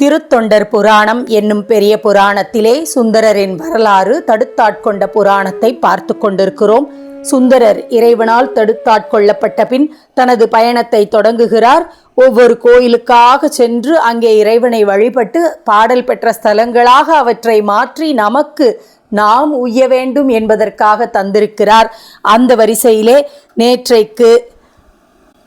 திருத்தொண்டர் புராணம் என்னும் பெரிய புராணத்திலே சுந்தரரின் வரலாறு தடுத்தாட்கொண்ட புராணத்தை பார்த்து கொண்டிருக்கிறோம். சுந்தரர் இறைவனால் தடுத்தாட்கொள்ளப்பட்ட பின் தனது பயணத்தை தொடங்குகிறார். ஒவ்வொரு கோயிலுக்காக சென்று அங்கே இறைவனை வழிபட்டு பாடல் பெற்ற ஸ்தலங்களாக அவற்றை மாற்றி நமக்கு நாம் உய்ய வேண்டும் என்பதற்காக தந்திருக்கிறார். அந்த வரிசையிலே நேற்றைக்கு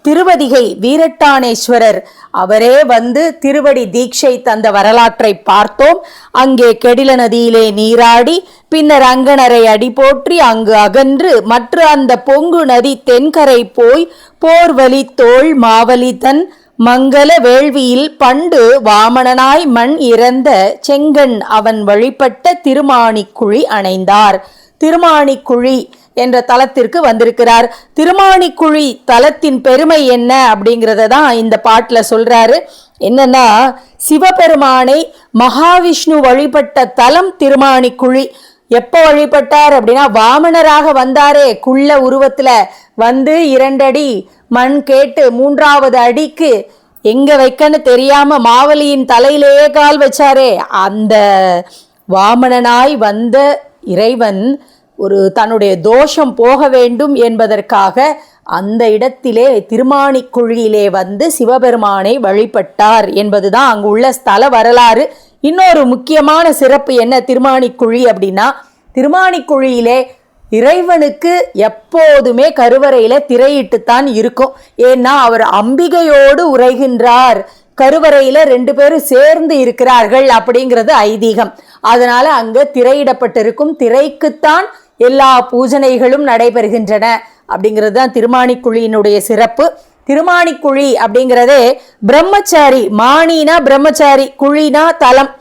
திருவதிகை வீரட்டானேஸ்வரர். அவரே வந்து திருவடி தீட்சை தந்த வரலாற்றை பார்த்தோம். அங்கே கெடில நதியிலே நீராடி பின்னர் அங்கனரை அடி போற்றி அங்கு அகன்று மற்ற அந்த பொங்கு நதி தென்கரை போய் போர்வலி தோள் மாவலி தன் மங்கள வேள்வியில் பண்டு வாமணனாய் மண் இறந்த செங்கண் அவன் வழிபட்ட திருமாணிக்குழி அணைந்தார். திருமாணிக்குழி என்ற தலத்திற்கு வந்திருக்கிறார். திருமாணிக்குழி தலத்தின் பெருமை என்ன அப்படிங்கிறத தான் இந்த பாட்டில் சொல்கிறாரு என்னன்னா சிவபெருமானை மகாவிஷ்ணு வழிபட்ட தலம் திருமாணிக்குழி எப்போ வழிபட்டார் அப்படின்னா வாமனராக வந்தாரே குள்ள உருவத்தில் வந்து இரண்டடி மண் கேட்டு மூன்றாவது அடிக்கு. எங்க வைக்கன்னு தெரியாம மாவலியின் தலையிலேயே கால் வச்சாரே. அந்த வாமனனாய் வந்த இறைவன் ஒரு தன்னுடைய தோஷம் போக வேண்டும் என்பதற்காக அந்த இடத்திலே திருமாணிக்குழியிலே வந்து சிவபெருமானை வழிபட்டார் என்பதுதான் அங்கு உள்ள ஸ்தல வரலாறு. இன்னொரு முக்கியமான சிறப்பு என்ன திருமாணிக்குழி அப்படின்னா திருமாணிக்குழியிலே இறைவனுக்கு எப்போதுமே கருவறையில திரையிட்டுத்தான் இருக்கும். ஏன்னா அவர் அம்பிகையோடு உரைகின்றார். கருவறையில் ரெண்டு பேரும் சேர்ந்து இருக்கிறார்கள் அப்படிங்கிறது ஐதீகம். அதனால் அங்கே திரையிடப்பட்டிருக்கும். திரைக்குத்தான் எல்லா பூஜனைகளும் நடைபெறுகின்றன அப்படிங்கிறது தான் திருமாணிக்குழியினுடைய சிறப்பு. திருமாணிக்குழி அப்படிங்கிறதே பிரம்மச்சாரி மானினா பிரம்மச்சாரி குழினா தலம்.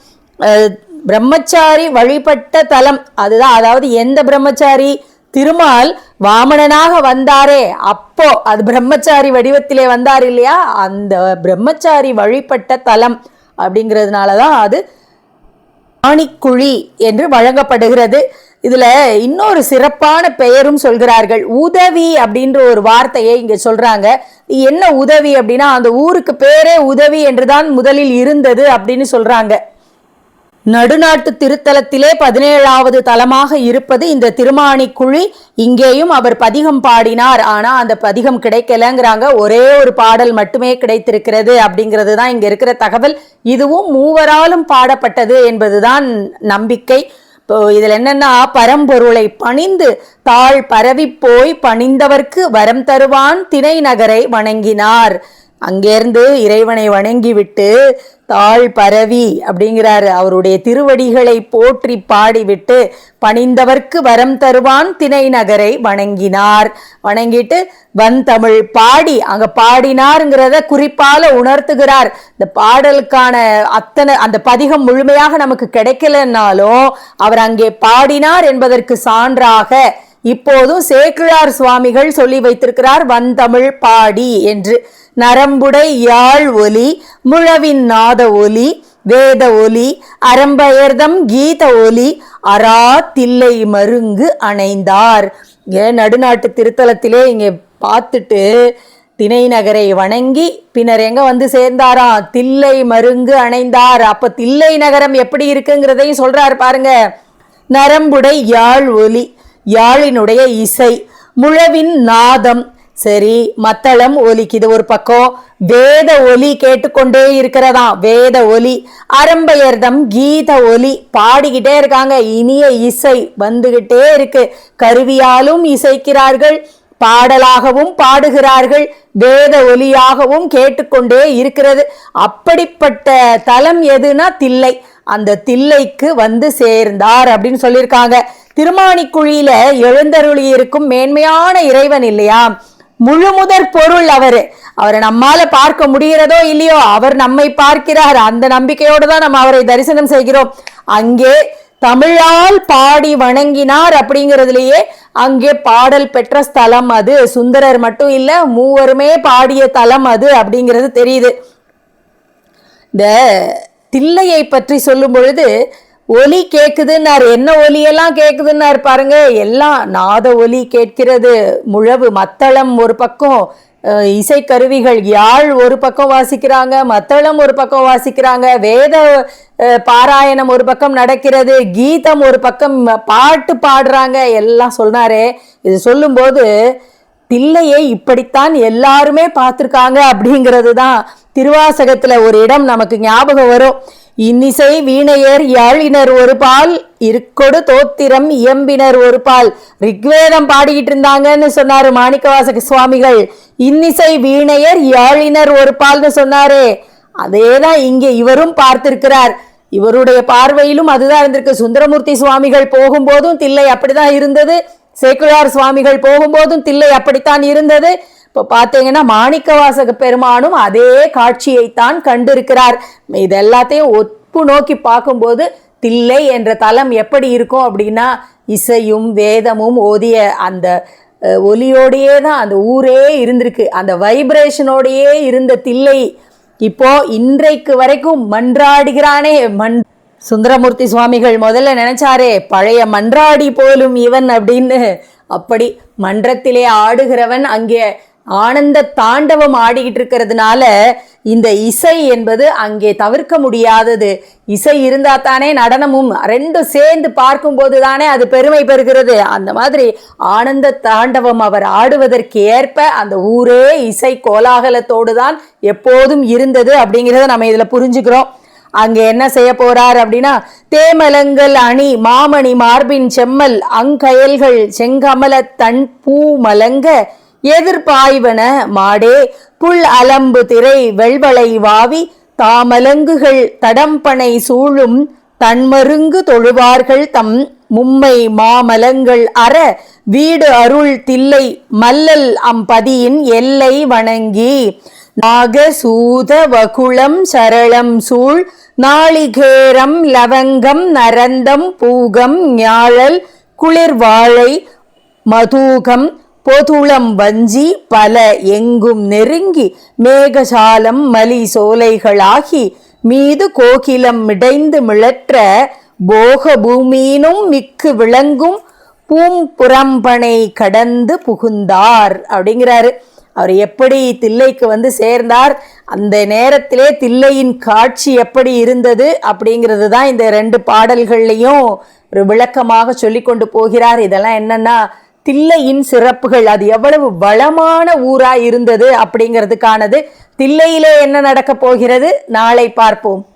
பிரம்மச்சாரி வழிபட்ட தலம். அதுதான் அதாவது எந்த பிரம்மச்சாரி? திருமால் வாமணனாக வந்தாரே அப்போ அது பிரம்மச்சாரி வடிவத்திலே வந்தார் இல்லையா? அந்த பிரம்மச்சாரி வழிபட்ட தலம் அப்படிங்கிறதுனால தான் அது ஆணிக்குழி என்று வழங்கப்படுகிறது. இதுல இன்னொரு சிறப்பான பெயரும் சொல்கிறார்கள். உதவி அப்படின்ற ஒரு வார்த்தையை இங்க சொல்றாங்க. என்ன உதவி அப்படின்னா அந்த ஊருக்கு பேரே உதவி என்றுதான் முதலில் இருந்தது அப்படின்னு சொல்றாங்க. நடுநாட்டு திருத்தலத்திலே பதினேழாவது தலமாக இருப்பது இந்த திருமாணிக்குழி இங்கேயும் அவர் பதிகம் பாடினார். ஆனால் அந்த பதிகம் கிடைக்கலங்கிறாங்க. ஒரே ஒரு பாடல் மட்டுமே கிடைத்திருக்கிறது அப்படிங்கிறது தான் இங்கே இருக்கிற தகவல். இதுவும் மூவராலும் பாடப்பட்டது என்பதுதான் நம்பிக்கை. இப்போ இதில் என்னென்னா பரம்பொருளை பணிந்து தாழ் பரவி போய் பணிந்தவர்க்கு வரம் தருவான் திணை நகரை வணங்கினார். அங்கேருந்து இறைவனை வணங்கிவிட்டு தாழ் பரவி அப்படிங்கிறாரு. அவருடைய திருவடிகளை போற்றி பாடிவிட்டு பணிந்தவர்க்கு வரம் தருவான் திணை நகரை வணங்கினார். வணங்கிட்டு வந்தமிழ் பாடி அங்க பாடினாருங்கிறத குறிப்பால உணர்த்துகிறார். இந்த பாடலுக்கான அத்தனை அந்த பதிகம் முழுமையாக நமக்கு கிடைக்கலன்னாலும் அவர் அங்கே பாடினார் என்பதற்கு சான்றாக இப்போதும் சேக்கிழார் சுவாமிகள் சொல்லி வைத்திருக்கிறார் வந்தமிழ் பாடி என்று. நரம்புடை யாழ் ஒலி முழவின் நாத ஒலி வேத ஒலி அரம்பயர்தம் கீத ஒலி அரா தில்லை மருங்கு அணைந்தார். ஏன் நடுநாட்டு திருத்தலத்திலே இங்கே பார்த்துட்டு திணை நகரை வணங்கி பின்னர் எங்க வந்து சேர்ந்தாராம் தில்லை மருங்கு அணைந்தார். அப்ப தில்லை நகரம் எப்படி இருக்குங்கிறதையும் சொல்றாரு பாருங்க. நரம்புடை யாழ் ஒலி யாழினுடைய இசை முழவின் நாதம். சரி மத்தளம் ஒலிக்குது ஒரு பக்கம். வேத ஒலி கேட்டுக்கொண்டே இருக்கிறதாம் வேத ஒலி. அரம்பயர்தம் கீத ஒலி. பாடிக்கிட்டே இருக்காங்க. இனிய இசை வந்துகிட்டே இருக்கு. கருவியாலும் இசைக்கிறார்கள். பாடலாகவும் பாடுகிறார்கள். வேத ஒலியாகவும் கேட்டுக்கொண்டே இருக்கிறது. அப்படிப்பட்ட தலம் எதுனா தில்லை. அந்த தில்லைக்கு வந்து சேர்ந்தார் அப்படின்னு சொல்லியிருக்காங்க. திருமாணிக்குழியில எழுந்தருளி இருக்கும் மேன்மையான இறைவன் இல்லையா? முழு முதற் பொருள் அவரு. அவரை நம்மால பார்க்க முடிகிறதோ இல்லையோ அவர் நம்மை பார்க்கிறார். அந்த நம்பிக்கையோடு தான் நம்ம அவரை தரிசனம் செய்கிறோம். அங்கே தமிழால் பாடி வணங்கினார் அப்படிங்கிறதுலயே அங்கே பாடல் பெற்ற ஸ்தலம் அது. சுந்தரர் மட்டும் இல்ல மூவருமே பாடிய தலம் அது அப்படிங்கிறது தெரியுது. இந்த தில்லையை பற்றி சொல்லும் பொழுது ஒலி கேட்குதுன்னார் என்ன ஒலியெல்லாம் கேட்குதுன்னார் பாருங்க. எல்லாம் நாத ஒலி கேட்கிறது. முழவு மத்தளம் ஒரு பக்கம் இசைக்கருவிகள் யாழ் ஒரு பக்கம் வாசிக்கிறாங்க மத்தளம் ஒரு பக்கம் வாசிக்கிறாங்க வேத பாராயணம் ஒரு பக்கம் நடக்கிறது கீதம் ஒரு பக்கம் பாட்டு பாடுறாங்க எல்லாம் சொன்னாரே. இது சொல்லும்போது தில்லையை இப்படித்தான் எல்லாருமே பார்த்துருக்காங்க அப்படிங்கிறது தான் திருவாசகத்துல ஒரு இடம் நமக்கு ஞாபகம் வரும். இன்னிசை வீணையர் யாழினர் ஒரு பால் இருக்கொடு தோத்திரம் இயம்பினர் ஒரு பால். ரிக்வேதம் பாடிக்கிட்டு இருந்தாங்கன்னு சொன்னாரு மாணிக்கவாசக சுவாமிகள். இன்னிசை வீணையர் யாழினர் ஒரு பால்னு சொன்னாரே. அதேதான் இங்கே இவரும் பார்த்திருக்கிறார். இவருடைய பார்வையிலும் அதுதான் இருந்திருக்கு. சுந்தரமூர்த்தி சுவாமிகள் போகும்போதும் தில்லை அப்படிதான் இருந்தது. சேக்குழார் சுவாமிகள் போகும்போதும் தில்லை அப்படித்தான் இருந்தது. இப்போ பார்த்தீங்கன்னா மாணிக்கவாசக பெருமானும் அதே காட்சியைத்தான் கண்டிருக்கிறார். இது எல்லாத்தையும் ஒப்பு நோக்கி பார்க்கும்போது தில்லை என்ற தலம் எப்படி இருக்கும் அப்படின்னா இசையும் வேதமும் ஓதிய அந்த ஒலியோடையே தான் அந்த ஊரே இருந்திருக்கு. அந்த வைப்ரேஷனோடையே இருந்த தில்லை இப்போ இன்றைக்கு வரைக்கும் மன்றாடுகிறானே. மண் சுந்தரமூர்த்தி சுவாமிகள் முதல்ல நினைச்சாரே பழைய மன்றாடி போலும் இவன் அப்படின்னு. அப்படி மன்றத்திலே ஆடுகிறவன் அங்கே ஆனந்த தாண்டவம் ஆடிக்கிட்டு இருக்கிறதுனால இந்த இசை என்பது அங்கே தவிர்க்க முடியாதது. இசை இருந்தா தானே நடனமும் ரெண்டும் சேர்ந்து பார்க்கும்போது தானே அது பெருமை பெறுகிறது. அந்த மாதிரி ஆனந்த தாண்டவம் அவர் ஆடுவதற்கு ஏற்ப அந்த ஊரே இசை கோலாகலத்தோடு தான் எப்போதும் இருந்தது அப்படிங்கிறத நம்ம இதில் புரிஞ்சுக்கிறோம். அங்கே என்ன செய்ய போறார் அப்படின்னா தேமலங்கள் அணி மாமணி மார்பின் செம்மல் அங்கயல்கள் செங்கமல தன் பூ மலங்க எதிர்பாய்வன மாடே புல் அலம்பு திரை வெள்வளை வாவி தாமலங்குகள் தடம்பனை சூழும் தன்மருங்கு தொழுவார்கள் தம் மும்மை மாமலங்கள் அற வீடு அருள் தில்லை மல்லல் அம்பதியின் எல்லை வணங்கி நாகசூத வகுளம் சரளம் சூழ் நாளிகேரம் லவங்கம் நரந்தம் பூகம் ஞாழல் குளிர்வாழை மதூகம் பொதுளம் வஞ்சி பல எங்கும் நெருங்கி மேகசாலம் மலி சோலைகளாகி மீது கோகிலம் மிடைந்து மிளற்ற போக பூமியினும் மிக்கு விளங்கும் பூம்புறம்பனை கடந்து புகுந்தார் அப்படிங்கிறாரு. அவர் எப்படி தில்லைக்கு வந்து சேர்ந்தார்? அந்த நேரத்திலே தில்லையின் காட்சி எப்படி இருந்தது? அப்படிங்கிறது தான் இந்த ரெண்டு பாடல்கள்லையும் ஒரு விளக்கமாக சொல்லி கொண்டு போகிறார். இதெல்லாம் என்னன்னா தில்லையின் சிறப்புகள் அது எவ்வளவு வளமான ஊரா இருந்தது அப்படிங்கிறதுக்கானது தில்லையிலே என்ன நடக்க போகிறது? நாளை பார்ப்போம்.